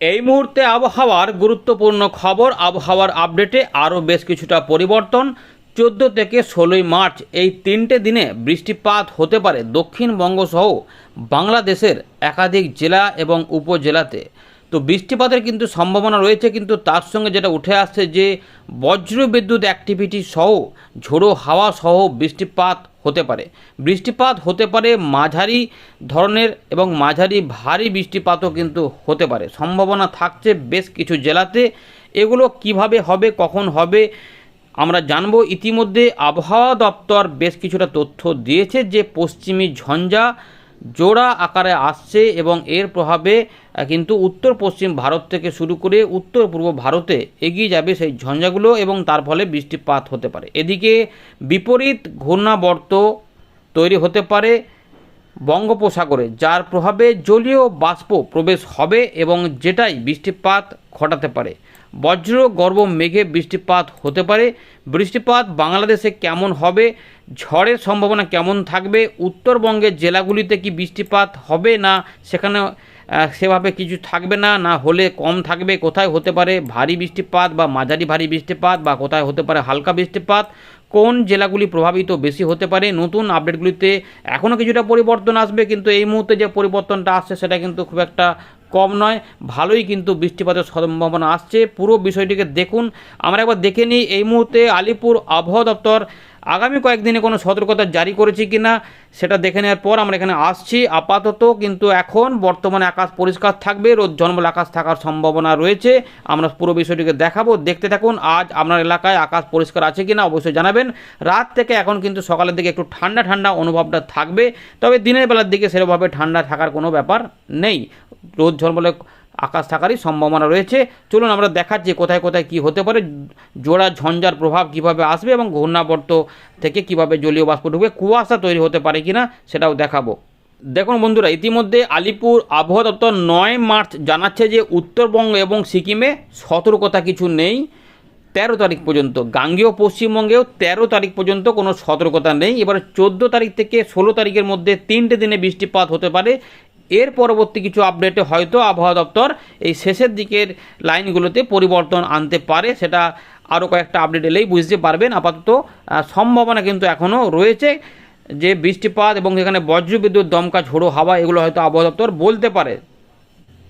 এই মুহূর্তে আবহাওয়ার গুরুত্বপূর্ণ খবর, আবহাওয়ার আপডেটে আরও বেশ কিছুটা পরিবর্তন। চোদ্দ থেকে ষোলোই মার্চ এই তিনটে দিনে বৃষ্টিপাত হতে পারে দক্ষিণবঙ্গ সহ বাংলাদেশের একাধিক জেলা এবং উপজেলাতে। তো বৃষ্টিপাতের কিন্তু সম্ভাবনা রয়েছে, কিন্তু তার সঙ্গে যেটা উঠে আসছে যে বজ্র বিদ্যুৎ অ্যাক্টিভিটি সহ ঝোড়ো হাওয়া সহ বৃষ্টিপাত হতে পারে। বৃষ্টিপাত হতে পারে মাঝারি ধরনের এবং মাঝারি ভারী বৃষ্টিপাতও কিন্তু হতে পারে। সম্ভাবনা থাকছে বেশ কিছু জেলাতে। এগুলো কীভাবে হবে, কখন হবে, আমরা জানব। ইতিমধ্যে আবহাওয়া দপ্তর বেশ কিছুটা তথ্য দিয়েছে যে পশ্চিমী ঝঞ্ঝা জোড়া আকারে আসছে এবং এর প্রভাবে কিন্তু উত্তর পশ্চিম ভারত থেকে শুরু করে উত্তর পূর্ব ভারতে এগিয়ে যাবে সেই ঝঞ্ঝাগুলো এবং তার ফলে বৃষ্টিপাত হতে পারে। এদিকে বিপরীত ঘূর্ণাবর্ত তৈরি হতে পারে বঙ্গোপসাগরে, যার প্রভাবে জলীয় বাষ্প প্রবেশ হবে এবং যেটাই বৃষ্টিপাত ঘটাতে পারে। বজ্র গর্ভ মেঘে বৃষ্টিপাত হতে পারে। বৃষ্টিপাত বাংলাদেশে কেমন হবে? ঝড়ের সম্ভাবনা কেমন থাকবে? উত্তরবঙ্গের জেলাগুলিতে কি বৃষ্টিপাত হবে না? সেখানে সেভাবে কিছু থাকবে না? না হলে কম থাকবে? কোথায় হতে পারে ভারী বৃষ্টিপাত বা মাঝারি ভারী বৃষ্টিপাত বা কোথায় হতে পারে হালকা বৃষ্টিপাত? কোন জেলাগুলি প্রভাবিত বেশি হতে পারে? নতুন আপডেটগুলিতে এখনও কিছুটা পরিবর্তন আসবে, কিন্তু এই মুহূর্তে যে পরিবর্তনটা আসছে সেটা কিন্তু খুব একটা কম নয়, ভালোই কিন্তু বৃষ্টিপাতের সম্ভাবনা আসছে। পুরো বিষয়টিকে দেখুন। আমরা একবার দেখে নিই, এই মুহূর্তে আলিপুর আবহাওয়া দপ্তর আগামী কয়েকদিনে কোনো সতর্কতা জারি করেছে কি না সেটা দেখে নেওয়ার পর আমরা এখানে আসছি। আপাতত কিন্তু এখন বর্তমানে আকাশ পরিষ্কার থাকবে, রোদ জন্মল আকাশ থাকার সম্ভাবনা রয়েছে। আমরা পুরো বিষয়টিকে দেখাবো। দেখতে থাকুন, আজ আপনার এলাকায় আকাশ পরিষ্কার আছে কি না অবশ্যই জানাবেন। রাত থেকে এখন কিন্তু সকালের দিকে একটু ঠান্ডা ঠান্ডা অনুভবটা থাকবে, তবে দিনের বেলার দিকে সেরকমভাবে ঠান্ডা থাকার কোনো ব্যাপার নেই। রোদ ঝলমলে আকাশ থাকারই সম্ভাবনা রয়েছে। চলুন আমরা দেখাচ্ছি কোথায় কোথায় কি হতে পারে। জোড়া ঝঞ্ঝার প্রভাব কীভাবে আসবে এবং ঘূর্ণাবর্ত থেকে কীভাবে জলীয় বাষ্প ঢুকবে, কুয়াশা তৈরি হতে পারে কিনা সেটাও দেখাবো। দেখুন বন্ধুরা, ইতিমধ্যে আলিপুর আবহাওয়া দপ্তর নয় মার্চ জানাচ্ছে যে উত্তরবঙ্গ এবং সিকিমে সতর্কতা কিছু নেই। তেরো তারিখ পর্যন্ত, গাঙ্গেয় পশ্চিমবঙ্গেও তেরো তারিখ পর্যন্ত কোনো সতর্কতা নেই। এবার চোদ্দ তারিখ থেকে ষোলো তারিখের মধ্যে তিনটে দিনে বৃষ্টিপাত হতে পারে। এর পরবর্তী কিছু আপডেটে হয়তো আবহাওয়া দপ্তর এই শেষের দিকের লাইনগুলোতে পরিবর্তন আনতে পারে, সেটা আরও কয়েকটা আপডেট এলেই বুঝতে পারবেন। আপাতত সম্ভাবনা কিন্তু এখনও রয়েছে যে বৃষ্টিপাত এবং এখানে বজ্রবিদ্যুৎ দমকা ঝোড়ো হাওয়া, এগুলো হয়তো আবহাওয়া দপ্তর বলতে পারে।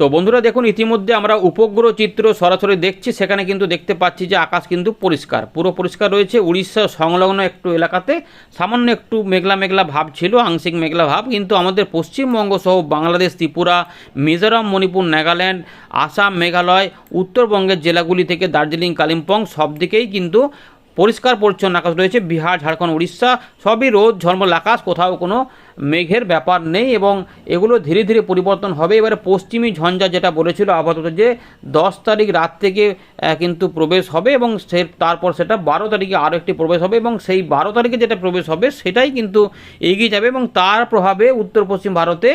তো বন্ধুরা দেখুন, ইতিমধ্যে আমরা উপগ্রহ চিত্র সরাসরি দেখছি। সেখানে কিন্তু দেখতে পাচ্ছি যে আকাশ কিন্তু পরিষ্কার। পুরো পরিষ্কার রয়েছে। উড়িষ্যা সংলগ্ন একটু এলাকাতে সামান্য একটু মেঘলা মেঘলা ভাব ছিল, আংশিক মেঘলা ভাব। কিন্তু আমাদের পশ্চিমবঙ্গ সহ বাংলাদেশ, ত্রিপুরা, মিজোরাম, মণিপুর, নাগাল্যান্ড, আসাম, মেঘালয়, উত্তরবঙ্গের জেলাগুলি থেকে দার্জিলিং, কালিম্পং সব দিকেই কিন্তু পরিষ্কার পরিচ্ছন্ন আকাশ রয়েছে। বিহার, ঝাড়খণ্ড, উড়িষ্যা সবই রোদ, ঝলমল আকাশ, কোথাও কোনো মেঘের ব্যাপার নেই এবং এগুলো ধীরে ধীরে পরিবর্তন হবে। এবারে পশ্চিমী ঝঞ্ঝা যেটা বলেছিল আপাতত যে দশ তারিখ রাত থেকে কিন্তু প্রবেশ হবে এবং সে তারপর সেটা বারো তারিখে আরও একটি প্রবেশ হবে এবং সেই বারো তারিখে যেটা প্রবেশ হবে সেটাই কিন্তু এগিয়ে যাবে এবং তার প্রভাবে উত্তর পশ্চিম ভারতে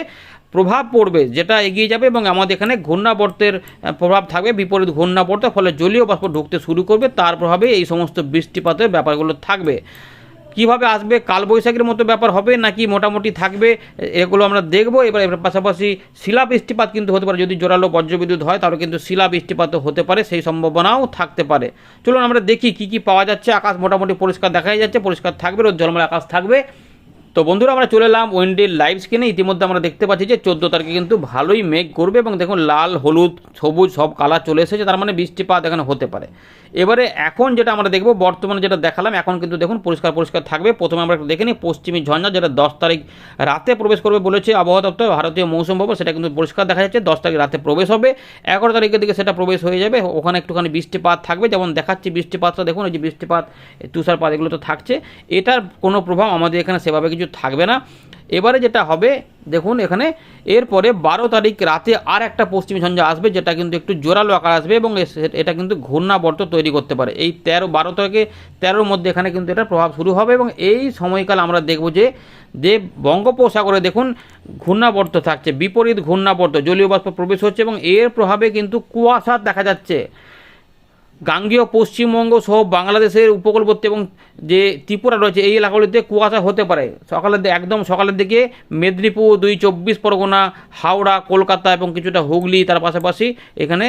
প্রভাব পড়বে, যেটা এগিয়ে যাবে এবং আমাদের এখানে ঘূর্ণাবর্তের প্রভাব থাকবে, বিপরীত ঘূর্ণাবর্তের ফলে জলীয় বাষ্প ঢুকতে শুরু করবে, তার প্রভাবে এই সমস্ত বৃষ্টিপাতের ব্যাপারগুলো থাকবে। কীভাবে আসবে, কালবৈশাখীর মতো ব্যাপার হবে নাকি মোটামুটি থাকবে, এগুলো আমরা দেখব। এবার এবার পাশাপাশি শিলা বৃষ্টিপাত কিন্তু হতে পারে, যদি জোরালো বজ্রবিদ্যুৎ হয়, তাহলে কিন্তু শিলা বৃষ্টিপাতও হতে পারে, সেই সম্ভাবনাও থাকতে পারে। চলুন আমরা দেখি কি কি পাওয়া যাচ্ছে, আকাশ মোটামুটি পরিষ্কার দেখাই যাচ্ছে, পরিষ্কার থাকবে, রোদ জলময় আকাশ থাকবে। তো বন্ধুরা, আমরা চলে এলাম ওয়েন্ডের লাইভ স্ক্রিনে ইতিমধ্যে আমরা দেখতে পাচ্ছি যে চোদ্দ তারিখে কিন্তু ভালোই মেঘ করবে এবং দেখুন, লাল, হলুদ, সবুজ সব কালার চলে এসেছে, তার মানে বৃষ্টিপাত এখানে হতে পারে। এবারে এখন যেটা আমরা দেখব, বর্তমানে যেটা দেখালাম, এখন কিন্তু দেখুন পরিষ্কার পরিষ্কার থাকবে। প্রথমে আমরা দেখে নিই, পশ্চিমী ঝঞ্ঝা যেটা দশ তারিখ রাতে প্রবেশ করবে বলেছে আবহাওয়া দপ্তর, ভারতীয় মৌসুম ভবন, সেটা কিন্তু পরিষ্কার দেখা যাচ্ছে, দশ তারিখ রাতে প্রবেশ হবে। এগারো তারিখের দিকে সেটা প্রবেশ হয়ে যাবে, ওখানে একটুখানি বৃষ্টিপাত থাকবে, যেমন দেখাচ্ছি বৃষ্টিপাতটা, দেখুন এই যে বৃষ্টিপাত, তুষারপাত এগুলো তো থাকছে। এটার কোনো প্রভাব আমাদের এখানে সেভাবে কিছু থাকবে না। এবারে যেটা হবে, দেখুন এখানে, এরপরে বারো তারিখ রাতে আর একটা পশ্চিমী ঝঞ্ঝা আসবে, যেটা কিন্তু একটু জোরালো আকার আসবে এবং এটা কিন্তু ঘূর্ণাবর্ত তৈরি করতে পারে। এই তেরো, বারো থেকে তেরোর মধ্যে এখানে কিন্তু এটা প্রভাব শুরু হবে এবং এই সময়কাল আমরা দেখব যে যে বঙ্গোপসাগরে দেখুন ঘূর্ণাবর্ত থাকছে, বিপরীত ঘূর্ণাবর্ত জলীয় বাষ্প প্রবেশ হচ্ছে এবং এর প্রভাবে কিন্তু কুয়াশা দেখা যাচ্ছে। গাঙ্গীয় পশ্চিমবঙ্গ সহ বাংলাদেশের উপকূলবর্তী এবং যে ত্রিপুরা রয়েছে, এই এলাকাগুলিতে কুয়াশা হতে পারে। সকালের একদম সকালের দিকে মেদিনীপুর দুই চব্বিশ পরগনা, হাওড়া, কলকাতা এবং কিছুটা হুগলি, তার পাশাপাশি এখানে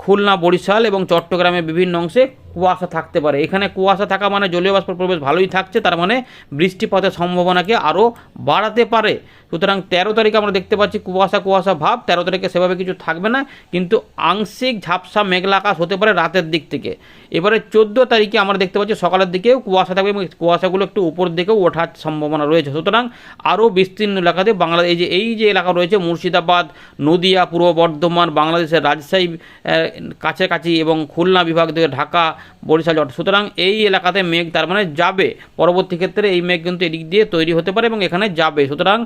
খুলনা, বরিশাল এবং চট্টগ্রামে বিভিন্ন অংশে কুয়াশা থাকতে পারে। এখানে কুয়াশা থাকা মানে জলীয় বাষ্প প্রবেশ ভালোই থাকছে, তার মানে বৃষ্টিপাতের সম্ভাবনাকে আরও বাড়াতে পারে। সুতরাং তেরো তারিখে আমরা দেখতে পাচ্ছি কুয়াশা কুয়াশা ভাব। তেরো তারিখে সেভাবে কিছু থাকবে না, কিন্তু আংশিক ঝাপসা মেঘলা আকাশ হতে পারে রাতের দিক থেকে। এবারে চোদ্দ তারিখে আমরা দেখতে পাচ্ছি সকালের দিকেও কুয়াশা থাকবে এবং কুয়াশাগুলো একটু উপর দিকেও ওঠার সম্ভাবনা রয়েছে। সুতরাং আরও বিস্তীর্ণ এলাকাতে বাংলাদেশ এই যে এই যে এলাকা রয়েছে, মুর্শিদাবাদ, নদিয়া, পূর্ব বর্ধমান, বাংলাদেশের রাজশাহী কাছাকাছি এবং খুলনা বিভাগ থেকে ঢাকা, বরিশাল জট সুতরাং এই এলাকাতে মেঘ তার মানে যাবে। পরবর্তী ক্ষেত্রে এই মেঘ কিন্তু এদিক দিয়ে তৈরি হতে পারে এবং এখানে যাবে। সুতরাং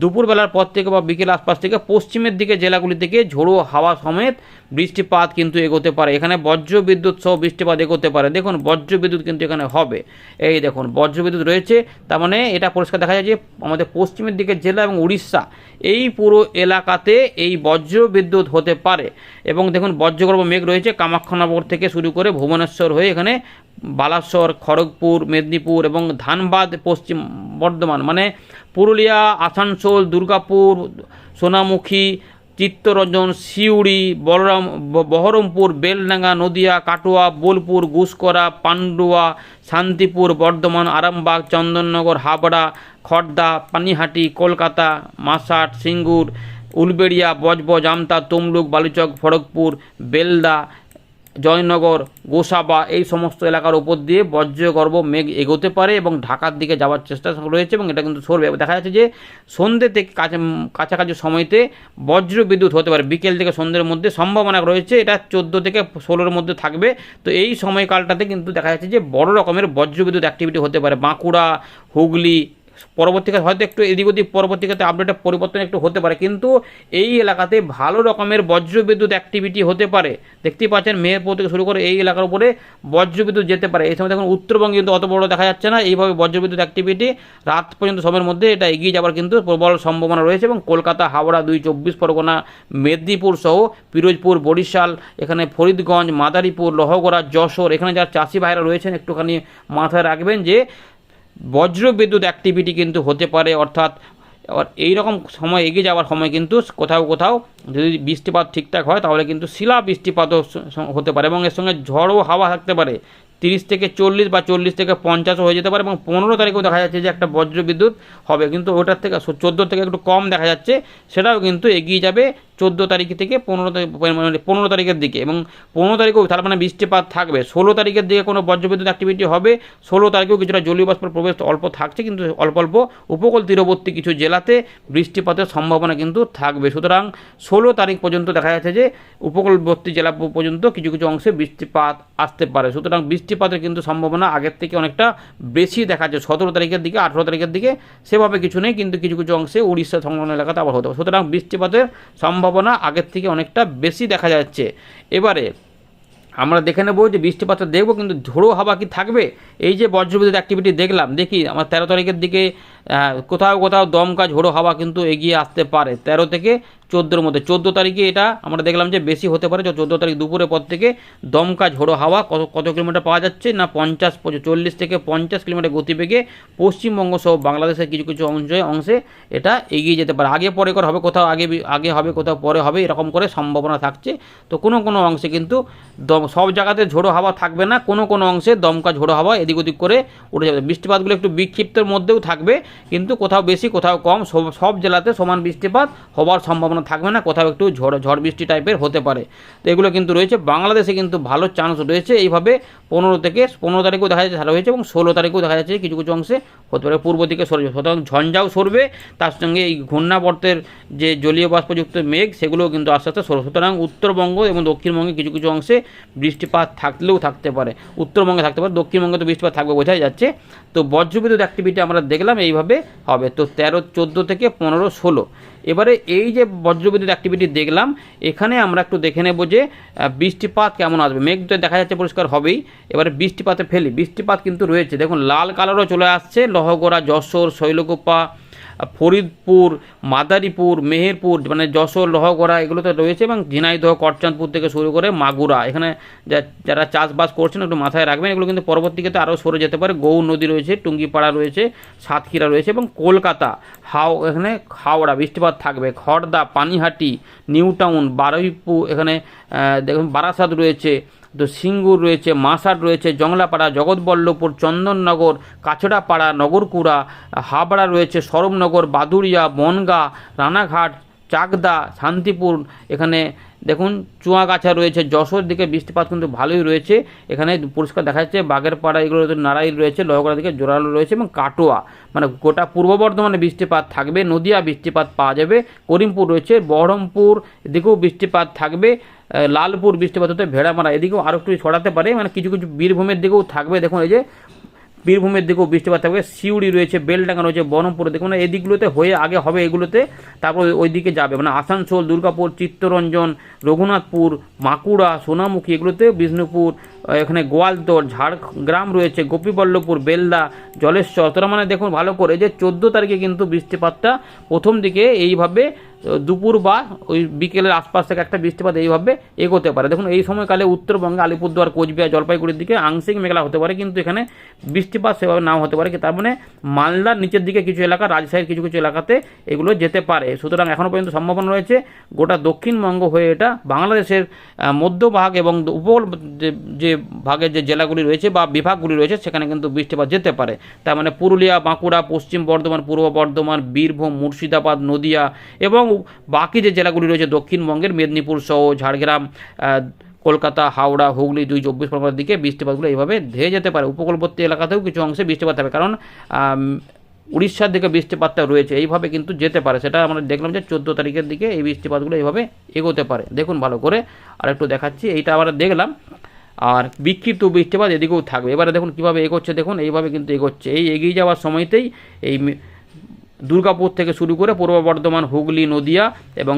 দুপুরবেলার পর থেকে বা বিকেল আশপাশ থেকে পশ্চিমের দিকে জেলাগুলি থেকে ঝোড়ো হাওয়া সমেত বৃষ্টিপাত কিন্তু এগোতে পারে। এখানে বজ্র বিদ্যুৎ সহ বৃষ্টিপাত এগোতে পারে। দেখুন বজ্র বিদ্যুৎ কিন্তু এখানে হবে। এই দেখুন বজ্র বিদ্যুৎ রয়েছে। তার মানে এটা পরিষ্কার দেখা যায় যে আমাদের পশ্চিমের দিকে জেলা এবং উড়িষ্যা, এই পুরো এলাকাতে এই বজ্র বিদ্যুৎ হতে পারে। এবং দেখুন বজ্রগর্ভ মেঘ রয়েছে কামাখ্যানগর থেকে শুরু করে ভুবনেশ্বর হয়ে এখানে বালাসর, খড়গপুর, মেদিনীপুর এবং ধানবাদ, পশ্চিম বর্ধমান মানে পুরুলিয়া, আসানসোল, দুর্গাপুর, সোনামুখী, চিত্তরঞ্জন, সিউড়ি, বলরাম বহরমপুর, বেলডাঙ্গা, নদিয়া, কাটোয়া, বোলপুর গুসকরা পান্ডুয়া, শান্তিপুর, বর্ধমান, আরামবাগ, চন্দননগর, হাবড়া খড়দা পানিহাটি, কলকাতা, মাসাট, সিঙ্গুর উলবেড়িয়া, বজবজ, আমতা, তমলুক, বালুচক খড়গপুর বেলদা, জয়নগর, গোসাবা এই সমস্ত এলাকার উপর দিয়ে বজ্রগর্ভ মেঘ এগোতে পারে এবং ঢাকার দিকে যাওয়ার চেষ্টা রয়েছে এবং এটা কিন্তু সরবে দেখা যাচ্ছে যে সন্ধ্যে থেকে কাছা, কাছাকাছি সময়তে বজ্র বিদ্যুৎ হতে পারে। বিকেল থেকে সন্ধ্যের মধ্যে সম্ভাবনা রয়েছে, এটা চোদ্দ থেকে ষোলোর মধ্যে থাকবে। তো এই সময়কালটাতে কিন্তু দেখা যাচ্ছে যে বড় রকমের বজ্র বিদ্যুৎ অ্যাক্টিভিটি হতে পারে। বাঁকুড়া, হুগলি পরবর্তীকালে হয়তো একটু এদিক ওদিক পরবর্তীকালে আপডেটে পরিবর্তন একটু হতে পারে। কিন্তু এই এলাকাতে ভালো রকমের বজ্রবিদ্যুৎ অ্যাক্টিভিটি হতে পারে। দেখতেই পাচ্ছেন মেহেরপুর থেকে শুরু করে এই এলাকার উপরে বজ্রবিদ্যুৎ যেতে পারে। এই সময় দেখুন উত্তরবঙ্গে কিন্তু অত বড় দেখা যাচ্ছে না। এইভাবে বজ্রবিদ্যুৎ অ্যাক্টিভিটি রাত পর্যন্ত সময়ের মধ্যে এটা এগিয়ে যাওয়ার কিন্তু প্রবল সম্ভাবনা রয়েছে এবং কলকাতা, হাওড়া, দুই চব্বিশ পরগনা, মেদিনীপুর সহ পিরোজপুর, বরিশাল, এখানে ফরিদগঞ্জ, মাদারীপুর, লহগড়া, যশোর, এখানে যারা চাষি ভাইরা রয়েছেন একটুখানি মাথায় রাখবেন যে বজ্র বিদ্যুৎ অ্যাক্টিভিটি কিন্তু হতে পারে, অর্থাৎ এই রকম সময় এগিয়ে যাওয়ার সময় কিন্তু কোথাও কোথাও যদি বৃষ্টিপাত ঠিকঠাক হয়, তাহলে কিন্তু শিলা বৃষ্টিপাতও হতে পারে এবং এর সঙ্গে ঝড়ও হাওয়া থাকতে পারে। তিরিশ থেকে চল্লিশ বা চল্লিশ থেকে পঞ্চাশও হয়ে যেতে পারে এবং পনেরো তারিখেও দেখা যাচ্ছে যে একটা বজ্র বিদ্যুৎ হবে। কিন্তু ওটার থেকে চোদ্দ থেকে একটু কম দেখা যাচ্ছে, সেটাও কিন্তু এগিয়ে যাবে চোদ্দ তারিখ থেকে পনেরো তারিখ মানে পনেরো তারিখের দিকে এবং পনেরো তারিখেও তার মানে বৃষ্টিপাত থাকবে। ষোলো তারিখের দিকে কোনো বজ্রবিদ্যুৎ অ্যাক্টিভিটি হবে, ষোলো তারিখেও কিছুটা জলীয় বাষ্পের প্রবেশ অল্প থাকছে, কিন্তু অল্প অল্প উপকূল তীরবর্তী কিছু জেলাতে বৃষ্টিপাতের সম্ভাবনা কিন্তু থাকবে। সুতরাং ষোলো তারিখ পর্যন্ত দেখা যাচ্ছে যে উপকূলবর্তী জেলা পর্যন্ত কিছু কিছু অংশে বৃষ্টিপাত আসতে পারে। সুতরাং বৃষ্টিপাতের কিন্তু সম্ভাবনা আগের থেকে অনেকটা বেশি দেখা যাচ্ছে। সতেরো তারিখের দিকে, আঠেরো তারিখের দিকে সেভাবে কিছু নেই, কিন্তু কিছু কিছু অংশে উড়িষ্যা সংলগ্ন এলাকাতে আবার হতে পারে। সুতরাং বৃষ্টিপাতের সম্ভাবনা আগের থেকে অনেকটা বেশি দেখা যাচ্ছে। এবারে আমরা দেখে নেব যে বৃষ্টিপাত দেখব, কিন্তু ঝোড়ো হাওয়া কি থাকবে? এই যে বজ্রবিদ্যুৎ অ্যাক্টিভিটি দেখলাম, দেখি আমার তেরো তারিখের দিকে কোথাও কোথাও দমকা ঝোড়ো হাওয়া কিন্তু এগিয়ে আসতে পারে। তেরো থেকে চোদ্দোর মধ্যে। চোদ্দ তারিখে এটা আমরা দেখলাম যে বেশি হতে পারে চোদ্দ তারিখ দুপুরের পর থেকে দমকা ঝোড়ো হাওয়া, কত কত কিলোমিটার পাওয়া যাচ্ছে না পঞ্চাশ চল্লিশ থেকে পঞ্চাশ কিলোমিটার গতিবেগে পশ্চিমবঙ্গ সহ বাংলাদেশের কিছু কিছু অংশে অংশে এটা এগিয়ে যেতে পারে। আগে পরে করে, হবে কোথাও আগে আগে হবে, কোথাও পরে হবে, এরকম করে সম্ভাবনা থাকছে। তো কোনো কোনো অংশে কিন্তু দম, সব জায়গাতে ঝোড়ো হাওয়া থাকবে না, কোনো কোনো অংশে দমকা, ঝোড়ো হাওয়া এদিক ওদিক করে উঠে যাবে। বৃষ্টিপাতগুলো একটু বিক্ষিপ্তের মধ্যেও থাকবে, কিন্তু কোথাও বেশি, কোথাও কম, সব সব জেলাতে সমান বৃষ্টিপাত হওয়ার সম্ভাবনা থাকবে না, কোথাও একটু ঝড় ঝড় বৃষ্টি টাইপের হতে পারে। তো এগুলো কিন্তু রয়েছে। বাংলাদেশে কিন্তু ভালো চান্স রয়েছে এইভাবে পনেরো থেকে, পনেরো তারিখেও দেখা যাচ্ছে ভালো হয়েছে এবং ষোলো তারিখেও দেখা যাচ্ছে কিছু কিছু অংশে হতে পারে, পূর্ব দিকে সরবে সুতরাং ঝঞ্ঝাও সরবে, তার সঙ্গে এই ঘূর্ণাবর্তের যে জলীয় বাষ্পযুক্ত মেঘ, সেগুলোও কিন্তু আস্তে আস্তে সরবে। সুতরাং উত্তরবঙ্গ এবং দক্ষিণবঙ্গে কিছু কিছু অংশে বৃষ্টিপাত থাকলেও থাকতে পারে। উত্তরবঙ্গে থাকতে পারে, দক্ষিণবঙ্গে তো বৃষ্টিপাত থাকবে বোঝাই যাচ্ছে। তো বজ্রবিদ্যুৎ অ্যাক্টিভিটি আমরা দেখলাম, এইভাবে হবে। তো তেরো, চোদ্দ থেকে পনেরো, ষোলো। এবারে এই যে বজ্রবিদ্যুৎ অ্যাক্টিভিটি দেখলাম, এখানে আমরা একটু দেখে নেব যে বৃষ্টিপাত কেমন আসবে। মেঘ তো দেখা যাচ্ছে পরিষ্কার হবেই। এবারে বৃষ্টিপাতে ফেলি, বৃষ্টিপাত কিন্তু রয়েছে। দেখুন, লাল কালারও চলে আসছে। লহগড়া, যশোর, শৈলকুপা ফরিদপুর, মাদারীপুর, মেহেরপুর মানে যশোর, লহগড়া এগুলো তো রয়েছে এবং ঝিনাইদহ করচাঁদপুর থেকে শুরু করে মাগুরা। এখানে যারা চাষবাস করছেন একটু মাথায় রাখবেন, এগুলো কিন্তু পরবর্তীতে আরও সরে যেতে পারে। গৌ নদী রয়েছে, টুঙ্গিপাড়া রয়েছে, সাতক্ষীরা রয়েছে এবং কলকাতা, হাও, এখানে হাওড়া বৃষ্টিপাত থাকবে। খড়দা পানিহাটি নিউ টাউন বারুইপুর এখানে দেখুন, বারাসাত রয়েছে তো সিঙ্গুর রয়েছে, মাসার রয়েছে, জংলাপাড়া, জগৎবল্লভপুর, চন্দননগর, কাছড়াপাড়া, নগরকুড়া, হাবড়া রয়েছে, সরবনগর, বাদুড়িয়া, বনগা, রানাঘাট, চাকদা, শান্তিপুর, এখানে দেখুন চুয়াগাছা রয়েছে, যশোর দিকে বৃষ্টিপাত কিন্তু ভালোই রয়েছে, এখানে পরিষ্কার দেখা যাচ্ছে, বাগেরপাড়া এগুলো নারাইল রয়েছে, লহগড়া দিকে জোরালো রয়েছে এবং কাটোয়া মানে গোটা পূর্ব বর্ধমানে বৃষ্টিপাত থাকবে, নদিয়া বৃষ্টিপাত পাওয়া যাবে, করিমপুর রয়েছে, বহরমপুর এদিকেও বৃষ্টিপাত থাকবে লালপুর বৃষ্টিপাত হতে ভেড়ামারা এদিকেও আরও একটু ছড়াতে পারে মানে কিছু কিছু বীরভূমের দিকেও থাকবে। দেখুন এই যে বীরভূমের দিকেও বৃষ্টিপাত থাকবে। সিউড়ি রয়েছে, বেলডাঙ্গা রয়েছে, বহরমপুরে দেখুন এই দিকগুলোতে হয়ে আগে হবে এগুলোতে, তারপর ওই দিকে যাবে। মানে আসানসোল, দুর্গাপুর, চিত্তরঞ্জন, রঘুনাথপুর বাঁকুড়া সোনামুখী, এগুলোতে বিষ্ণুপুর এখানে গোয়ালতোড় ঝাড়গ্রাম রয়েছে, গোপীবল্লভপুর, বেলদা, জলেশ্বর। তারা মানে দেখুন ভালো করে যে চোদ্দ তারিখে কিন্তু বৃষ্টিপাতটা প্রথম দিকে এইভাবে দুপুর বা ওই বিকেলের আশপাশ থেকে একটা বৃষ্টিপাত এইভাবে এগোতে পারে। দেখুন, এই সময়কালে উত্তরবঙ্গে আলিপুরদুয়ার, কোচবিহার, জলপাইগুড়ির দিকে আংশিক মেঘলা হতে পারে, কিন্তু এখানে বৃষ্টিপাত সেভাবে নাও হতে পারে। তার মানে মালদার নিচের দিকে কিছু এলাকা, রাজশাহীর কিছু কিছু এলাকাতে এগুলো যেতে পারে। সুতরাং এখনও পর্যন্ত সম্ভাবনা রয়েছে গোটা দক্ষিণবঙ্গ হয়ে এটা বাংলাদেশের মধ্যভাগ এবং উপকূল যে- যে ভাগের যে জেলাগুলি রয়েছে বা বিভাগগুলি রয়েছে, সেখানে কিন্তু বৃষ্টিপাত যেতে পারে। তার মানে পুরুলিয়া, বাঁকুড়া, পশ্চিম বর্ধমান, পূর্ব বর্ধমান, বীরভূম, মুর্শিদাবাদ, নদিয়া এবং বাকি যে জেলাগুলি রয়েছে, দক্ষিণবঙ্গের মেদিনীপুর সহ ঝাড়গ্রাম কলকাতা, হাওড়া, হুগলি, দুই চব্বিশ পরগনার দিকে বৃষ্টিপাতগুলো এইভাবে ধেয়ে যেতে পারে। উপকূলবর্তী এলাকাতেও কিছু অংশে বৃষ্টিপাত হবে, কারণ উড়িষ্যার দিকে বৃষ্টিপাতটা রয়েছে, এইভাবে কিন্তু যেতে পারে। সেটা আমরা দেখলাম যে চোদ্দ তারিখের দিকে এই বৃষ্টিপাতগুলো এইভাবে এগোতে পারে। দেখুন ভালো করে আর একটু দেখাচ্ছি, এইটা আমরা দেখলাম। আর বিক্ষিপ্ত বৃষ্টিপাত এদিকেও থাকবে। এবারে দেখুন কীভাবে এগোচ্ছে, দেখুন, এইভাবে কিন্তু এগোচ্ছে। এই এগিয়ে যাওয়ার সময়তেই এই দুর্গাপুর থেকে শুরু করে পূর্ব বর্ধমান, হুগলি, নদিয়া এবং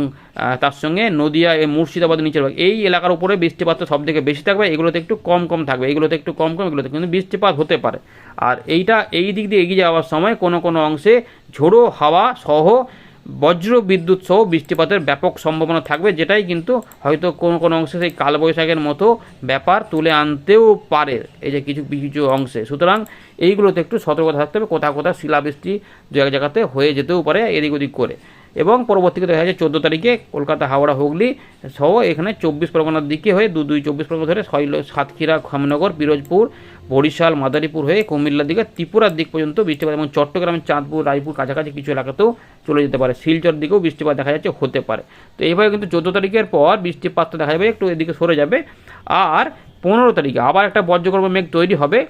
তার সঙ্গে নদিয়া এই মুর্শিদাবাদ নিচের ভাগ। এই এলাকার উপরে বৃষ্টিপাতটা সব থেকে বেশি থাকবে, এগুলোতে একটু কম কম থাকবে, এগুলোতে একটু কম কম, এগুলোতে কিন্তু বৃষ্টিপাত হতে পারে। আর এইটা এই দিক দিয়ে এগিয়ে যাওয়ার সময় কোনো কোনো অংশে ঝোড়ো হাওয়া সহ বজ্র, বিদ্যুৎ সহ বৃষ্টিপাতের ব্যাপক সম্ভাবনা থাকবে, যেটাই কিন্তু হয়তো কোনো কোনো অংশে সেই কালবৈশাখের মতো ব্যাপার তুলে আনতেও পারে। এই যে কিছু কিছু অংশে। সুতরাং এইগুলোতে একটু সতর্কতা থাকতে হবে, কোথাও কোথাও শিলাবৃষ্টি দু এক জায়গাতে হয়ে যেতেও পারে, এদিক ওদিক করে। এবং পরবর্তীতে দেখা যাচ্ছে চোদ্দ তারিখে কলকাতা, হাওড়া, হুগলি সহ এখানে চব্বিশ পরগনার দিকে হয়ে দু, দুই, চব্বিশ পরগনা ধরে সাতক্ষীরা, খামনগর, পিরোজপুর, বরিশাল, মাদারীপুর হয়ে কুমিল্লার দিকে ত্রিপুরার দিক পর্যন্ত বৃষ্টিপাত এবং চট্টগ্রামের চাঁদপুর, রায়পুর কাছাকাছি কিছু এলাকাতেও চলে যেতে পারে। শিলচর দিকেও বৃষ্টিপাত দেখা যাচ্ছে হতে পারে। তো এইভাবে কিন্তু চোদ্দ তারিখের পর বৃষ্টিপাতটা দেখা যাবে, একটু এদিকে সরে যাবে। আর পনেরো তারিখে আবার একটা বজ্রগর্ভ মেঘ তৈরি হবে।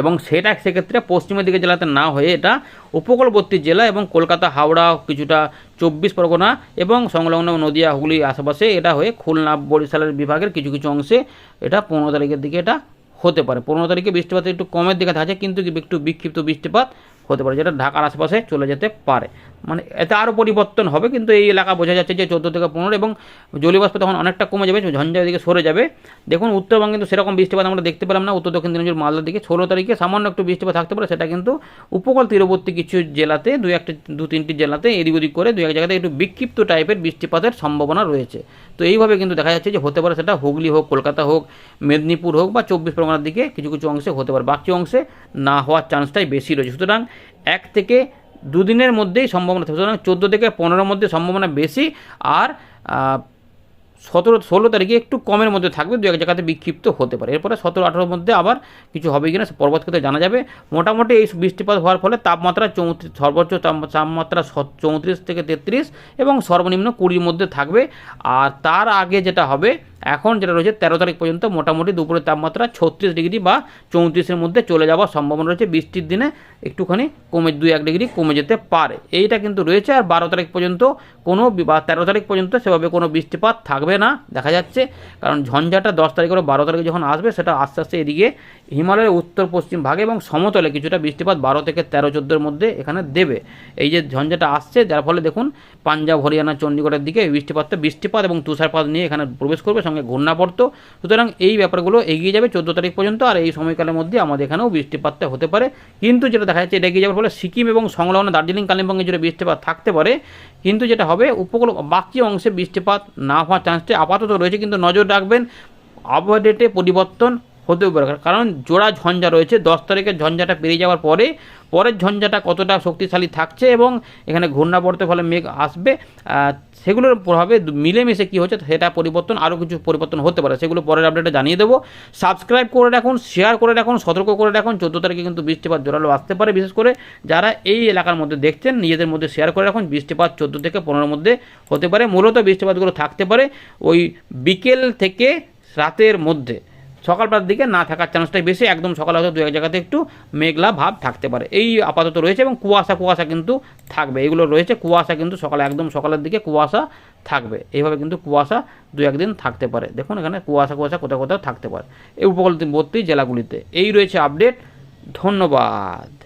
এবং সেটা সেক্ষেত্রে পশ্চিমের দিকে জেলাতে না হয়ে এটা উপকূলবর্তী জেলা এবং কলকাতা, হাওড়া কিছুটা চব্বিশ পরগনা এবং সংলগ্ন নদিয়া, হুগলি আশেপাশে এটা হয়ে খুলনা, বরিশালের বিভাগের কিছু কিছু অংশে এটা পনেরো তারিখের দিকে এটা হতে পারে। পনেরো তারিখে বৃষ্টিপাত একটু কমের দিকে থাকে কিন্তু একটু বিক্ষিপ্ত বৃষ্টিপাত হতে পারে, যেটা ঢাকার আশেপাশে চলে যেতে পারে। মানে এতে আরও পরিবর্তন হবে, কিন্তু এই এলাকা বোঝা যাচ্ছে যে চোদ্দ থেকে পনেরো এবং জলীয়বাষ্প তখন অনেকটা কমে যাবে, ঝঞ্ঝার দিকে সরে যাবে। দেখুন, উত্তরবঙ্গে কিন্তু সেরকম বৃষ্টিপাত আমরা দেখতে পেলাম না, উত্তর দক্ষিণ দিনাজপুর মালদার দিকে ষোলো তারিখে সামান্য একটু বৃষ্টিপাত থাকতে পারে, সেটা কিন্তু উপকূল তীরবর্তী কিছু জেলাতে, দু একটা, দু তিনটি জেলাতে এদিক ওদিক করে, দু এক জায়গাতে একটু বিক্ষিপ্ত টাইপের বৃষ্টিপাতের সম্ভাবনা রয়েছে। তো এইভাবে কিন্তু দেখা যাচ্ছে যে হতে পারে সেটা হুগলি হোক, কলকাতা হোক, মেদিনীপুর হোক বা চব্বিশ পরগনার দিকে কিছু কিছু অংশে হতে পারে। বাকি অংশে না হওয়ার চান্সটাই বেশি রয়েছে। সুতরাং এক থেকে দুদিনের মধ্যেই সম্ভাবনা থাকে সুতরাং চোদ্দ থেকে পনেরোর মধ্যে সম্ভাবনা বেশি। আর সতেরো, ষোলো তারিখে একটু কমের মধ্যে থাকবে, দু এক জায়গাতে বিক্ষিপ্ত হতে পারে। এরপরে সতেরো, আঠেরোর মধ্যে আবার কিছু হবে কিনা সে পরবর্তীতে জানা যাবে। মোটামুটি এই বৃষ্টিপাত হওয়ার ফলে তাপমাত্রা চৌত্রিশ, সর্বোচ্চ তাপ- তাপমাত্রা চৌত্রিশ থেকে তেত্রিশ এবং সর্বনিম্ন কুড়ির মধ্যে থাকবে। আর তার আগে যেটা হবে, এখন যেটা রয়েছে তেরো তারিখ পর্যন্ত মোটামুটি দুপুরের তাপমাত্রা ছত্রিশ ডিগ্রি বা চৌত্রিশের মধ্যে চলে যাওয়ার সম্ভাবনা রয়েছে। বৃষ্টির দিনে একটুখানি কমে, দুই এক ডিগ্রি কমে যেতে পারে। এইটা কিন্তু রয়েছে। আর বারো তারিখ পর্যন্ত কোনো বা তেরো তারিখ পর্যন্ত সেভাবে কোনো বৃষ্টিপাত থাকবে হবে না, দেখা যাচ্ছে। কারণ ঝঞ্ঝাটা দশ তারিখ করে বারো তারিখে যখন আসবে, সেটা আস্তে আস্তে এদিকে হিমালয়ের উত্তর, পশ্চিম ভাগে এবং সমতলে কিছুটা বৃষ্টিপাত বারো থেকে তেরো চোদ্দোর মধ্যে এখানে দেবে। এই যে ঝঞ্ঝাটা আসছে, যার ফলে দেখুন পাঞ্জাব, হরিয়ানা, চণ্ডীগড়ের দিকে বৃষ্টিপাতটা বৃষ্টিপাত এবং তুষারপাত নিয়ে এখানে প্রবেশ করবে, সঙ্গে ঘূর্ণাবর্ত। সুতরাং এই ব্যাপারগুলো এগিয়ে যাবে চোদ্দ তারিখ পর্যন্ত আর এই সময়কালের মধ্যে আমাদের এখানেও বৃষ্টিপাতটা হতে পারে। কিন্তু যেটা দেখা যাচ্ছে, এটা এগিয়ে যাওয়ার ফলে সিকিম এবং সংলগ্ন দার্জিলিং, কালিম্পংয়ে জুড়ে বৃষ্টিপাত থাকতে পারে। কিন্তু যেটা হবে, উপকূল বাকি অংশে বৃষ্টিপাত না হওয়ার চান্সটি আপাতত রয়েছে। কিন্তু নজর রাখবেন আবহাওয়া ডেটে পরিবর্তন হতেও পারে। কারণ জোড়া ঝঞ্ঝা রয়েছে, দশ তারিখের ঝঞ্ঝাটা পেরিয়ে যাওয়ার পরে, পরের ঝঞ্ঝাটা কতটা শক্তিশালী থাকছে এবং এখানে ঘূর্ণাবর্তের ফলে মেঘ আসবে সেগুলোর প্রভাবে মিলেমিশে কী হচ্ছে সেটা পরিবর্তন, আরও কিছু পরিবর্তন হতে পারে। সেগুলো পরের আপডেটে জানিয়ে দেবো। সাবস্ক্রাইব করে রাখুন শেয়ার করে রাখুন, সতর্ক করে রাখুন। চোদ্দ তারিখে কিন্তু বৃষ্টিপাত জোরালো আসতে পারে। বিশেষ করে যারা এই এলাকার মধ্যে দেখছেন, নিজেদের মধ্যে শেয়ার করে রাখুন। বৃষ্টিপাত চোদ্দ থেকে পনেরোর মধ্যে হতে পারে। মূলত বৃষ্টিপাতগুলো থাকতে পারে ওই বিকেল থেকে রাতের মধ্যে। সকালবেলার দিকে না থাকার চান্সটাই বেশি। একদম সকালে হয়তো দু এক জায়গাতে একটু মেঘলা ভাব থাকতে পারে। এই আপাতত রয়েছে এবং কুয়াশা কুয়াশা কিন্তু থাকবে। এগুলো রয়েছে, কুয়াশা কিন্তু সকালে, একদম সকালের দিকে কুয়াশা থাকবে। এইভাবে কিন্তু কুয়াশা দু একদিন থাকতে পারে। দেখুন এখানে কুয়াশা কুয়াশা কোথাও কোথাও থাকতে পারে। এই উপকূলবর্তী জেলাগুলিতে। এই রয়েছে আপডেট ধন্যবাদ।